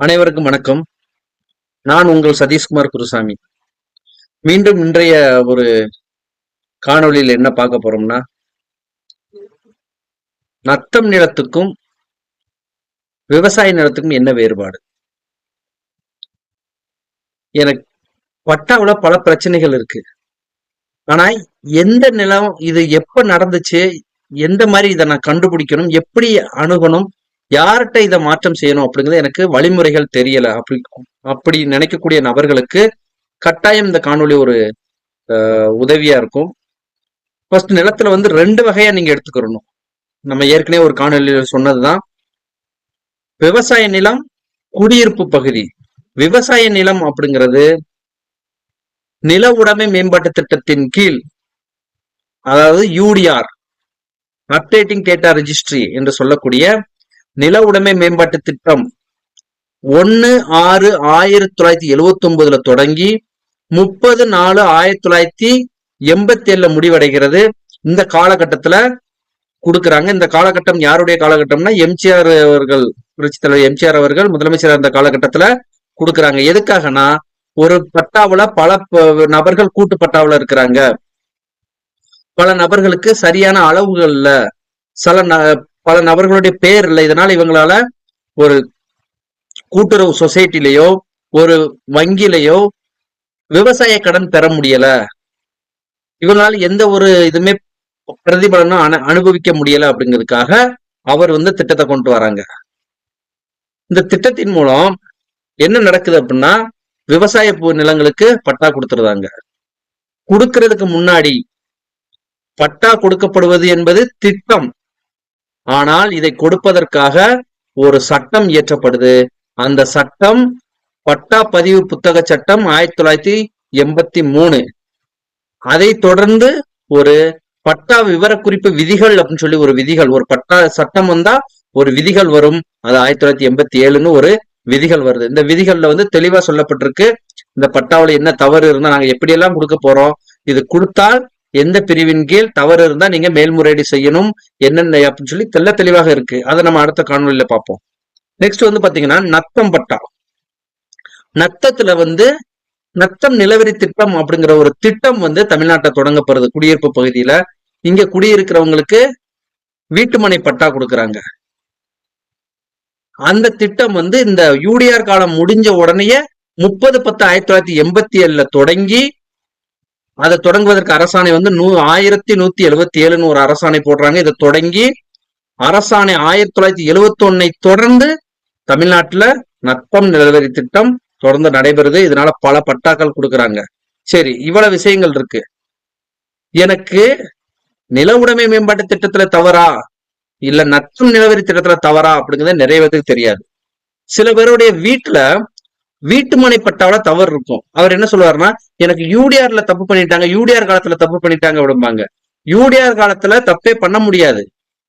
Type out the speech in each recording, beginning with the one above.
அனைவருக்கும் வணக்கம். நான் உங்கள் சதீஷ்குமார் குருசாமி. மீண்டும் இன்றைய ஒரு காணொளியில் என்ன பார்க்க போறோம்னா நத்தம் நிலத்துக்கும் விவசாய நிலத்துக்கும் என்ன வேறுபாடு? எனக்கு பட்டாவுல பல பிரச்சனைகள் இருக்கு. ஆனா எந்த நிலம் இது எப்ப நடந்துச்சு எந்த மாதிரி இதை நான் கண்டுபிடிக்கணும் எப்படி அணுகணும் யார்கிட்ட இதை மாற்றம் செய்யணும் அப்படிங்கிறது எனக்கு வழிமுறைகள் தெரியல. அப்படி அப்படி நினைக்கக்கூடிய நபர்களுக்கு கட்டாயம் இந்த காணொளி ஒரு உதவியா இருக்கும். ஃபர்ஸ்ட் நிலத்துல வந்து ரெண்டு வகையா நீங்க எடுத்துக்கிறணும். நம்ம ஏற்கனவே ஒரு காணொலியில் சொன்னதுதான். விவசாய நிலம் குடியிருப்பு பகுதி. விவசாய நிலம் அப்படிங்கிறது நில உடைமை மேம்பாட்டு திட்டத்தின் கீழ் அதாவது யூடிஆர் அப்டேட்டிங் டேட்டா ரெஜிஸ்ட்ரி என்று சொல்லக்கூடிய நில உடைமை மேம்பாட்டு திட்டம். ஒன்னு ஆறு ஆயிரத்தி தொள்ளாயிரத்தி எழுவத்தி ஒன்பதுல தொடங்கி முப்பது நாலு ஆயிரத்தி தொள்ளாயிரத்தி எண்பத்தி ஏழுல முடிவடைகிறது. இந்த காலகட்டத்துல கொடுக்குறாங்க. இந்த காலகட்டம் யாருடைய காலகட்டம்னா எம்ஜிஆர் அவர்கள் புரட்சித் தலைவர் எம்ஜிஆர் அவர்கள் முதலமைச்சர் அந்த காலகட்டத்துல கொடுக்குறாங்க. எதுக்காகனா ஒரு பட்டாவுல பல நபர்கள் கூட்டு பட்டாவுல இருக்கிறாங்க. பல நபர்களுக்கு சரியான அளவுகள்ல சில ந- பல நபர்களுடைய பேர் இல்லை. இதனால இவங்களால ஒரு கூட்டுறவு சொசைட்டிலேயோ ஒரு வங்கியிலேயோ விவசாய கடன் பெற முடியல. இவங்களால எந்த ஒரு இதுமே பிரதிபலனும் அனு- அனுபவிக்க முடியல அப்படிங்கிறதுக்காக அவர் வந்து திட்டத்தை கொண்டு வராங்க. இந்த திட்டத்தின் மூலம் என்ன நடக்குது அப்படின்னா விவசாய நிலங்களுக்கு பட்டா கொடுத்துருதாங்க கொடுக்கறதுக்கு முன்னாடி பட்டா கொடுக்கப்படுவது என்பது திட்டம். ஆனால் இதை கொடுப்பதற்காக ஒரு சட்டம் இயற்றப்படுது. அந்த சட்டம் பட்டா பதிவு புத்தக சட்டம் ஆயிரத்தி தொள்ளாயிரத்தி எண்பத்தி மூணு. அதை தொடர்ந்து ஒரு பட்டா விவரக்குறிப்பு விதிகள் அப்படின்னு சொல்லி ஒரு விதிகள் ஒரு பட்டா சட்டம் வந்தா ஒரு விதிகள் வரும். அது ஆயிரத்தி தொள்ளாயிரத்தி எண்பத்தி ஏழுன்னு ஒரு விதிகள் வருது. இந்த விதிகள்ல வந்து தெளிவா சொல்லப்பட்டிருக்கு. இந்த பட்டாவுல என்ன தவறு இருந்தா நாங்க எப்படியெல்லாம் கொடுக்க போறோம் இது கொடுத்தால் எந்த பிரிவின் கீழ் தவறு இருந்தா நீங்க மேல்முறையீடு செய்யணும் என்னென்ன அப்படின்னு சொல்லி தெள்ள தெளிவாக இருக்கு. அதை நம்ம அடுத்த காணொலியில பார்ப்போம். நெக்ஸ்ட் வந்து பாத்தீங்கன்னா நத்தம் பட்டா. நத்தத்துல வந்து நத்தம் நிலவரி திட்டம் அப்படிங்கிற ஒரு திட்டம் வந்து தமிழ்நாட்டை தொடங்கப்படுது. குடியிருப்பு பகுதியில. இங்க குடியிருக்கிறவங்களுக்கு வீட்டுமனை பட்டா கொடுக்குறாங்க. அந்த திட்டம் வந்து இந்த யூடிஆர் காலம் முடிஞ்ச உடனேயே முப்பது பத்து ஆயிரத்தி தொள்ளாயிரத்தி எண்பத்தி ஏழுல தொடங்கி அதை தொடங்குவதற்கு அரசாணை வந்து நூ ஆயிரத்தி நூத்தி எழுபத்தி ஏழுன்னு ஒரு அரசாணை போடுறாங்க. இதை தொடங்கி அரசாணை ஆயிரத்தி தொள்ளாயிரத்தி எழுபத்தி ஒன்னை தொடர்ந்து தமிழ்நாட்டுல நத்தம் நிலவரி திட்டம் தொடர்ந்து நடைபெறுது. இதனால பல பட்டாக்கள் கொடுக்குறாங்க. சரி இவ்வளவு விஷயங்கள் இருக்கு. எனக்கு நில உடைமை மேம்பாட்டு திட்டத்துல தவறா? இல்ல நத்தம் நிலவரி திட்டத்துல தவறா? அப்படிங்கிறத நிறைய பேருக்கு தெரியாது. சில பேருடைய வீட்டுல வீட்டுமனை பட்டாவில தவறு இருக்கும். அவர் என்ன சொல்லுவாருன்னா எனக்கு யூடிஆர்ல தப்பு பண்ணிட்டாங்க யூடிஆர் காலத்துல தப்பு பண்ணிட்டாங்க விடும்பாங்க. யூடிஆர் காலத்துல தப்பே பண்ண முடியாது.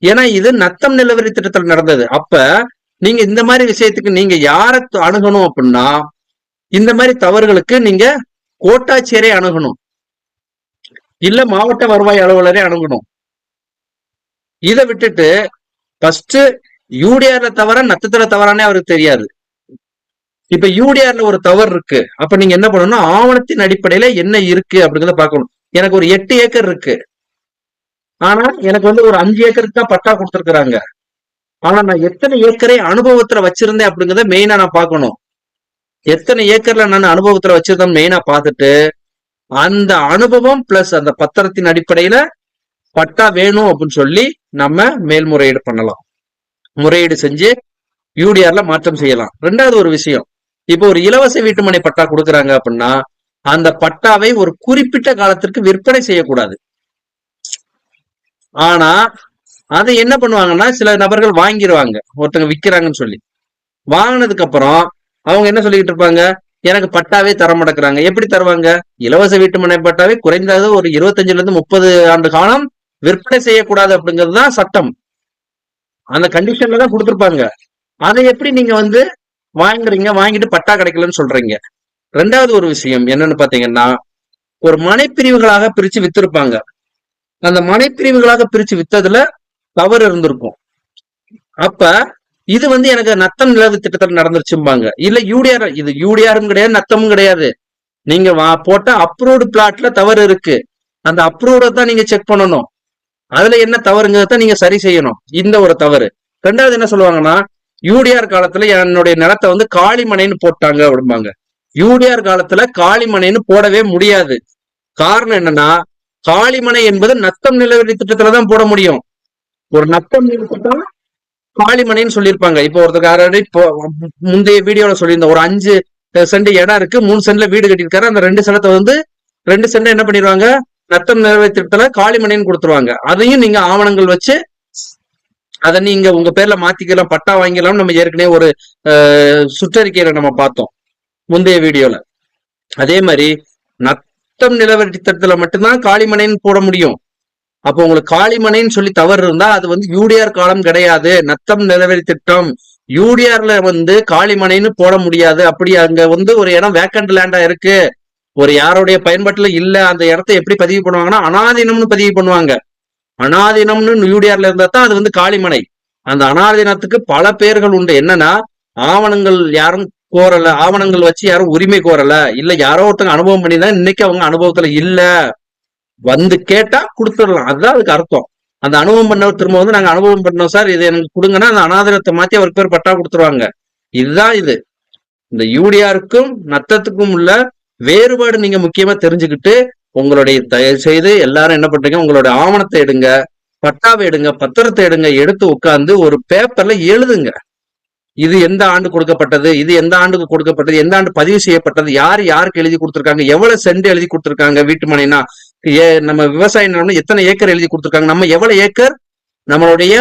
ஏன்னா இது நத்தம் நிலவரி திட்டத்துல நடந்தது. அப்ப நீங்க இந்த மாதிரி விஷயத்துக்கு நீங்க யார அணுகணும் அப்படின்னா இந்த மாதிரி தவறுகளுக்கு நீங்க கோட்டாட்சியரை அணுகணும். இல்ல மாவட்ட வருவாய் அலுவலரை அணுகணும். இதை விட்டுட்டு ஃபர்ஸ்ட் யூடிஆர்ல தவற நத்தத்துல தவறானே அவருக்கு தெரியாது. இப்ப யூடிஆர்ல ஒரு தவறு இருக்கு. அப்ப நீங்க என்ன பண்ணணும் ஆவணத்தின் அடிப்படையில என்ன இருக்கு அப்படிங்கறத பாக்கணும் எனக்கு ஒரு எட்டு ஏக்கர் இருக்கு. ஆனா எனக்கு வந்து ஒரு அஞ்சு ஏக்கருக்கு தான் பட்டா கொடுத்துருக்குறாங்க. ஆனா நான் எத்தனை ஏக்கரை அனுபவத்துல வச்சிருந்தேன் அப்படிங்கறத மெயினா நான் பார்க்கணும். எத்தனை ஏக்கர்ல நான் அனுபவத்துல வச்சிருந்தேன் மெயினா பார்த்துட்டு அந்த அனுபவம் பிளஸ் அந்த பத்திரத்தின் அடிப்படையில பட்டா வேணும் அப்படின்னு சொல்லி நம்ம மேல்முறையீடு பண்ணலாம். முறையீடு செஞ்சு யூடிஆர்ல மாற்றம் செய்யலாம். ரெண்டாவது ஒரு விஷயம். இப்போ ஒரு இலவச வீட்டுமனை பட்டா கொடுக்குறாங்க அப்படின்னா அந்த பட்டாவை ஒரு குறிப்பிட்ட காலத்திற்கு விற்பனை செய்யக்கூடாது. ஆனா அதை என்ன பண்ணுவாங்கன்னா சில நபர்கள் வாங்கிடுவாங்க ஒருத்தங்க விக்கிறாங்கன்னு சொல்லி. வாங்கினதுக்கு அப்புறம் அவங்க என்ன சொல்லிக்கிட்டு இருப்பாங்க? எனக்கு பட்டாவே தர மாட்டேங்கிறாங்க. எப்படி தருவாங்க? இலவச வீட்டுமனை பட்டாவே குறைந்தது ஒரு இருபத்தஞ்சுல இருந்து முப்பது ஆண்டு காலம் விற்பனை செய்யக்கூடாது அப்படிங்கிறது தான் சட்டம். அந்த கண்டிஷன்ல தான் கொடுத்துருப்பாங்க. அதை எப்படி நீங்க வந்து வாங்குறீங்க வாங்கிட்டு பட்டா கிடைக்கலன்னு சொல்றீங்க. ரெண்டாவது ஒரு விஷயம் என்னன்னு பாத்தீங்கன்னா ஒரு மனைப்பிரிவுகளாக பிரிச்சு வித்திருப்பாங்க. அந்த மனைப்பிரிவுகளாக பிரிச்சு வித்ததுல தவறு இருந்திருக்கும். அப்ப இது வந்து எனக்கு நத்தம் நிலவு திட்டத்தில் நடந்துருச்சும்பாங்க. இல்ல யூடிஆர் இது யூடிஆரும் கிடையாது நத்தமும் கிடையாது. நீங்க வா போட்ட அப்ரூவ்டு பிளாட்ல தவறு இருக்கு. அந்த அப்ரூவ்ட தான் நீங்க செக் பண்ணணும். அதுல என்ன தவறுங்கிறத நீங்க சரி செய்யணும். இந்த ஒரு தவறு. ரெண்டாவது என்ன சொல்லுவாங்கன்னா யூடிஆர் காலத்துல என்னுடைய நிலத்தை வந்து காளிமனைன்னு போட்டாங்க அப்படிம்பாங்க. யூடிஆர் காலத்துல காளிமனைன்னு போடவே முடியாது. காரணம் என்னன்னா காளிமனை என்பது நத்தம் நிலவரி திட்டத்துல தான் போட முடியும். ஒரு நத்தம் நில திட்டம் காளிமனைன்னு சொல்லியிருப்பாங்க. இப்போ ஒருத்தர் இப்போ முந்தைய வீடியோல சொல்லியிருந்தோம் ஒரு அஞ்சு சென்ட் இடம் இருக்கு மூணு சென்ட்ல வீடு கட்டியிருக்காரு அந்த ரெண்டு சென்டத்தை வந்து ரெண்டு சென்ட் என்ன பண்ணிடுவாங்க? நத்தம் நிலவரி திட்டத்துல காளிமனைன்னு கொடுத்துருவாங்க. அதையும் நீங்க ஆவணங்கள் வச்சு அதை நீங்க உங்க பேர்ல மாத்திக்கலாம் பட்டா வாங்கிக்கலாம் நம்ம ஏற்கனவே ஒரு சுற்றறிக்கையில நம்ம பார்த்தோம் முந்தைய வீடியோல. அதே மாதிரி நத்தம் நிலவரி திட்டத்துல மட்டும்தான் காளிமனைன்னு போட முடியும். அப்போ உங்களுக்கு காளிமனைன்னு சொல்லி தவறு இருந்தா அது வந்து யூடிஆர் காலம் கிடையாது. நத்தம் நிலவரி திட்டம் யூடிஆர்ல வந்து காளிமனைன்னு போட முடியாது. அப்படி அங்க வந்து ஒரு இடம் வேக்கண்ட் லேண்டா இருக்கு. ஒரு யாருடைய பயன்பாட்டுல இல்ல அந்த இடத்த எப்படி பதிவு பண்ணுவாங்கன்னா அனாதீனம்னு பதிவு பண்ணுவாங்க. அனாதீனம்னு யூடிஆர்ல இருந்தா தான் அது வந்து காளிமனை. அந்த அனாதீனத்துக்கு பல பேர்கள் உண்டு. என்னன்னா ஆவணங்கள் யாரும் கோரல ஆவணங்கள் வச்சு யாரும் உரிமை கோரல. இல்ல யாரோ ஒருத்தங்க அனுபவம் பண்ணி தான் இன்னைக்கு அவங்க அனுபவத்துல இல்ல. வந்து கேட்டா கொடுத்துடலாம். அதுதான் அதுக்கு அர்த்தம். அந்த அனுபவம் பண்ணவர் திரும்ப வந்து நாங்க அனுபவம் பண்ணோம் சார். இது எனக்கு கொடுங்கன்னா அந்த அனாதரத்தை மாத்தி அவருக்கு பேர் பட்டா கொடுத்துருவாங்க. இதுதான் இது. இந்த யூடிஆருக்கும் நத்தத்துக்கும் உள்ள வேறுபாடு நீங்க முக்கியமா தெரிஞ்சுக்கிட்டு உங்களுடைய தயவு செய்து எல்லாரும் என்ன பண்றீங்க? உங்களுடைய ஆவணத்தை எடுங்க பட்டாவை எடுங்க பத்திரத்தை எடுங்க எடுத்து உட்கார்ந்து ஒரு பேப்பர்ல எழுதுங்க. இது எந்த ஆண்டு கொடுக்கப்பட்டது? இது எந்த ஆண்டுக்கு கொடுக்கப்பட்டது? எந்த ஆண்டு பதிவு செய்யப்பட்டது? யார் யாருக்கு எழுதி கொடுத்துருக்காங்க? எவ்வளவு சென்ட் எழுதி கொடுத்துருக்காங்க வீட்டு மனைனா? ஏ நம்ம விவசாய நிலம்னா எத்தனை ஏக்கர் எழுதி கொடுத்துருக்காங்க? நம்ம எவ்வளவு ஏக்கர்? நம்மளுடைய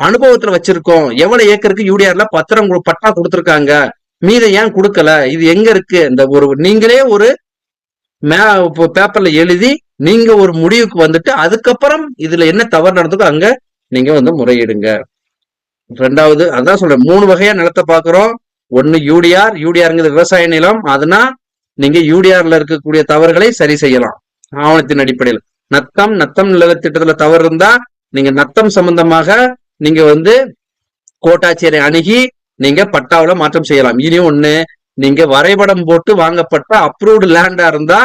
அனுபவத்துல வச்சிருக்கோம். எவ்வளவு ஏக்கருக்கு யூடிஆர்ல பத்திரம் பட்டா கொடுத்துருக்காங்க? மீதை ஏன் கொடுக்கல? இது எங்க இருக்கு? இந்த ஒரு நீங்களே ஒரு மே இப்போ பேப்பர்ல எழுதி நீங்க ஒரு முடிவுக்கு வந்துட்டு அதுக்கப்புறம் இதுல என்ன தவறு நடந்ததோ அங்க நீங்க வந்து முறையிடுங்க. ரெண்டாவது அதான் சொல்றேன் மூணு வகையா நிலத்தை பாக்குறோம் ஒன்னு யூடிஆர் யூடிஆர்ங்கிறது விவசாய நிலம். அதுனா நீங்க யூடிஆர்ல இருக்கக்கூடிய தவறுகளை சரி செய்யலாம். ஆவணத்தின் அடிப்படையில். நத்தம் நத்தம் நிலத்திட்டத்துல தவறு இருந்தா நீங்க நத்தம் சம்பந்தமாக நீங்க வந்து கோட்டாட்சியரை அணுகி நீங்க பட்டாவில மாற்றம் செய்யலாம். இனியும் ஒண்ணு நீங்க வரைபடம் போட்டு வாங்கப்பட்ட அப்ரூவ்டு லேண்டா இருந்தா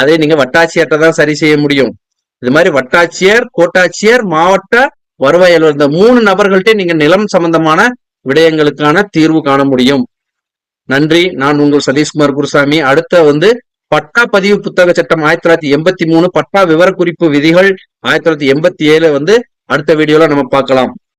அதை நீங்க வட்டாட்சியர்கிட்ட தான் சரி செய்ய முடியும். இது மாதிரி வட்டாட்சியர் கோட்டாட்சியர் மாவட்ட வருவாய் அலுவலர் இந்த மூணு நபர்கள்ட்டே நீங்க நிலம் சம்பந்தமான விடயங்களுக்கான தீர்வு காண முடியும். நன்றி. நான் உங்கள் சதீஷ்குமார் குருசாமி. அடுத்த வந்து பட்டா பதிவு புத்தக சட்டம் ஆயிரத்தி தொள்ளாயிரத்தி எண்பத்தி மூணு பட்டா விவரக்குறிப்பு விதிகள் ஆயிரத்தி தொள்ளாயிரத்தி எண்பத்தி ஏழு வந்து அடுத்த வீடியோல நம்ம பார்க்கலாம்.